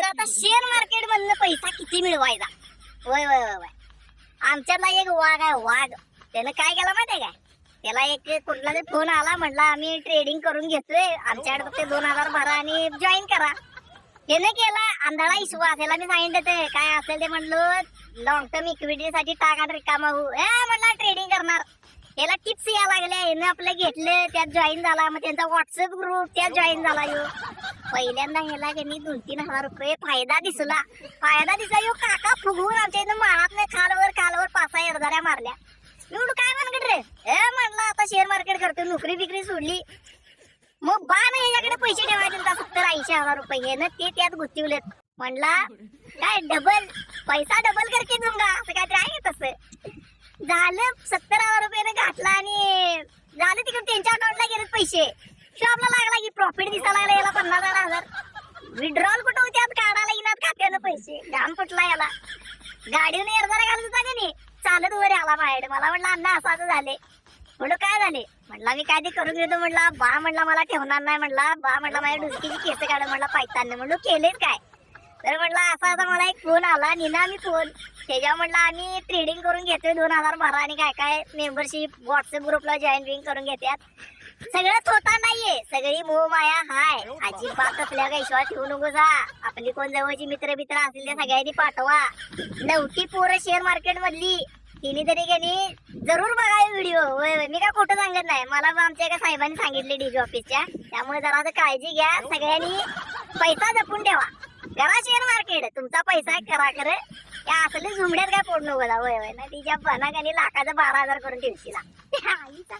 तर आता share market मधनं पैसा किती मिळवायचा? वय वय वय वय. आमच्यातला एक वाघ आहे वाघ. त्यानं काय केलं माहितीये काय? त्याला एक कुठला तरी फोन आला म्हटला आम्ही ट्रेडिंग करून घेतोय. आमच्याकडे फक्त दोन हजार भरा आणि जॉईन करा. त्याने केला आंधळा विश्वास. याला मी सांगितलं ते काय असेल ते म्हणलं लॉंग टर्म इक्विटी साठी टाका रिकामा हो ए ट्रेडिंग करणार. याला टिप्स या लागल्या. यानं आपलं घेतलं त्यात जॉईन झाला. मग त्यांचा व्हॉट्सअप ग्रुप त्यात जॉईन झाला यो. पहिल्यांदा ह्याला त्यांनी दोन तीन हजार रुपये फायदा दिसला. फायदा दिसला यो काका फुगवून आमच्या इथं माळात खालवर खालवर पाच सहा एरदाऱ्या मारल्या. मी काय म्हणकड रे? ए म्हणलं आता शेअर मार्केट करतो नोकरी बिकरी सोडली. मग बा ना याच्याकडे पैसे ठेवायचे होता सत्तर ऐंशी हजार रुपये. हे ना ते त्यात गुंतवलेत. म्हणला काय डबल पैसा डबल करके दूंगा असं काय आहे का तसं? झालं सत्तर हजार रुपये घातला आणि झालं तिकडे त्यांच्या अकाउंटला गेलेत पैसे. शॉपला लागला की प्रॉफिट दिसायला लागला याला पन्नास हजार विड्रॉल कुठं होते? आज काढायला येणार खात्यानं पैसे. घाम फुटला याला. गाडीवर एरदारा घालत होता का नाही? चालत वर आला बाहेर. मला म्हटलं अण्णा असं असं झाले. म्हणलं काय झाले? म्हणला मी काय ते करून घेतो? म्हणला बा म्हणला मला ठेवणार नाही. म्हणला बा म्हणला माझ्या डुसकीची केस काढ. म्हणला पायताना. म्हणलो केलेच काय? तर म्हणला असा आता मला एक फोन आला. निना मी फोन त्याच्यावर म्हणला आम्ही ट्रेडिंग करून घेतोय दोन हजार बारा आणि काय काय मेंबरशिप व्हॉट्सअप ग्रुपला जॉईन बिन करून घेतात सगळं होता नाहीये. सगळी मोह माया हाय. अजिबात असल्या काही विश्वास ठेवू नको जा. आपली कोण जवळची मित्र मित्र असतील ते सगळ्यांनी पाठवा. नवटी पोरं शेअर मार्केट मधली. तिने तरी त्यांनी जरूर बघा व्हिडिओ मी काय खोटं सांगत नाही. मला आमच्या एका साहेबांनी सांगितले डीजी ऑफिसच्या त्यामुळे जरा आता काळजी घ्या. सगळ्यांनी पैसा जपून ठेवा. करा शेअर मार्केट तुमचा पैसा करा खरं. या असले झुमड्यात काय नको जा होय होय. ना तिच्या बनाकाने लाखाचं बारा हजार करून ठेवशील. आईचा